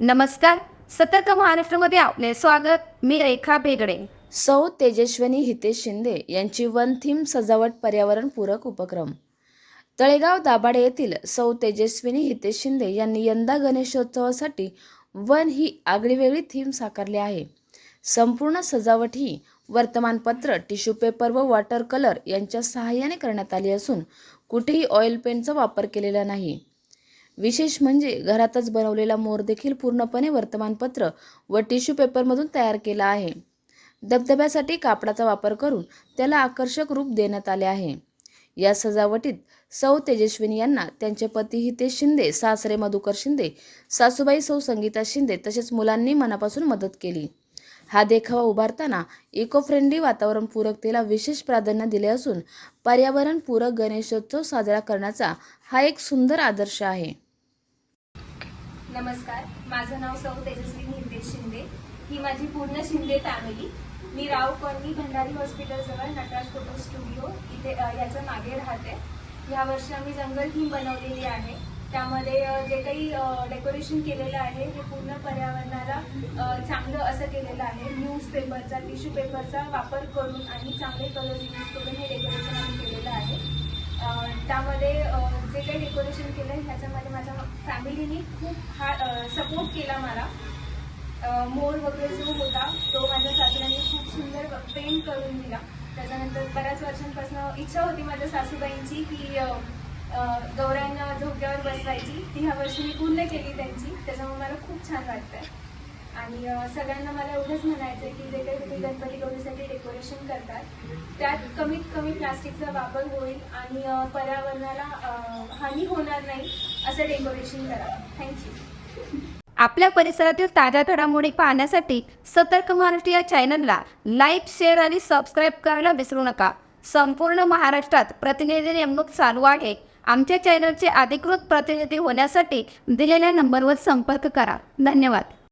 नमस्कार. सतर्क महाराष्ट्रामध्ये आपले स्वागत. मी रेखा बेगडे सौ तेजस्विनी हितेश शिंदे यांची वन थीम सजावट पर्यावरणपूरक उपक्रम. तळेगाव दाभाडे येथील सौ तेजस्विनी हितेश शिंदे यांनी यंदा गणेशोत्सवासाठी वन ही आगळीवेगळी थीम साकारली आहे. संपूर्ण सजावट ही वर्तमानपत्र टिश्यू पेपर व वॉटर कलर यांच्या सहाय्याने करण्यात आली असून कुठेही ऑइल पेंटचा वापर केलेला नाही. विशेष म्हणजे घरातच बनवलेला मोर देखील पूर्णपणे वर्तमानपत्र व टिश्यू पेपरमधून तयार केला आहे. धबधब्यासाठी कापडाचा वापर करून त्याला आकर्षक रूप देण्यात आले आहे. या सजावटीत सौ तेजस्विनी यांना त्यांचे पती हितेश शिंदे सासरे मधुकर शिंदे सासूबाई सौ संगीता शिंदे तसेच मुलांनी मनापासून मदत केली. हा देखावा उभारताना इको फ्रेंडली वातावरण पूरकतेला विशेष प्राधान्य दिले असून पर्यावरण पूरक गणेशोत्सव साजरा करण्याचा हा एक सुंदर आदर्श आहे. नमस्कार माझं नाव सौ तेजस्वी निर्देश शिंदे. ही माझी पूर्ण शिंदे फॅमिली मी राव कॉलनी भंडारी हॉस्पिटलजवळ नटराज फोटो स्टुडिओ इथे याच्या मागे राहते. ह्या वर्षी आम्ही जंगल थीम बनवलेली आहे. त्यामध्ये जे काही डेकोरेशन केलेलं आहे ते पूर्ण पर्यावरणाला चांगलं असं केलेलं आहे. न्यूज पेपरचा टिश्यू पेपरचा वापर करून आणि चांगले कलर यूज करून हे डेकोरेशन आम्ही केलेलं आहे अ, त्यामध्ये अ, जे काही डेकोरेशन केलं आहे ह्याच्यामध्ये माझ्या फॅमिलीने खूप हा सपोर्ट केला मला. मोर वगैरे जो होता तो माझ्या सासऱ्यांनी खूप सुंदर पेंट करून दिला. त्याच्यानंतर बऱ्याच वर्षांपासून इच्छा होती माझ्या सासूबाईंची की गौऱ्यांना झोक्यावर बसवायची. ती ह्या वर्षी मी पूर्ण केली त्यांची. त्याच्यामुळे मला खूप छान वाटतंय. आणि सगळ्यांना मला एवढंच म्हणायचं आहे की जे काही तुम्ही गणपती गौरीसाठी डेकोरेशन करतात त्यात कमीत कमी प्लास्टिकचा वापर होईल आणि पर्यावरणाला हानी होणार नाही असं डेकोरेशन करावं थँक्यू आपल्या परिसरातील ताज्या घडामोडी पाहण्यासाठी सतर्क महाराष्ट्र या चॅनलला लाईक शेअर आणि सबस्क्राईब करायला विसरू नका. संपूर्ण महाराष्ट्रात प्रतिनिधी नेमणूक चालू आहे. आमच्या चॅनलचे अधिकृत प्रतिनिधी होण्यासाठी दिलेल्या नंबरवर संपर्क करा. धन्यवाद.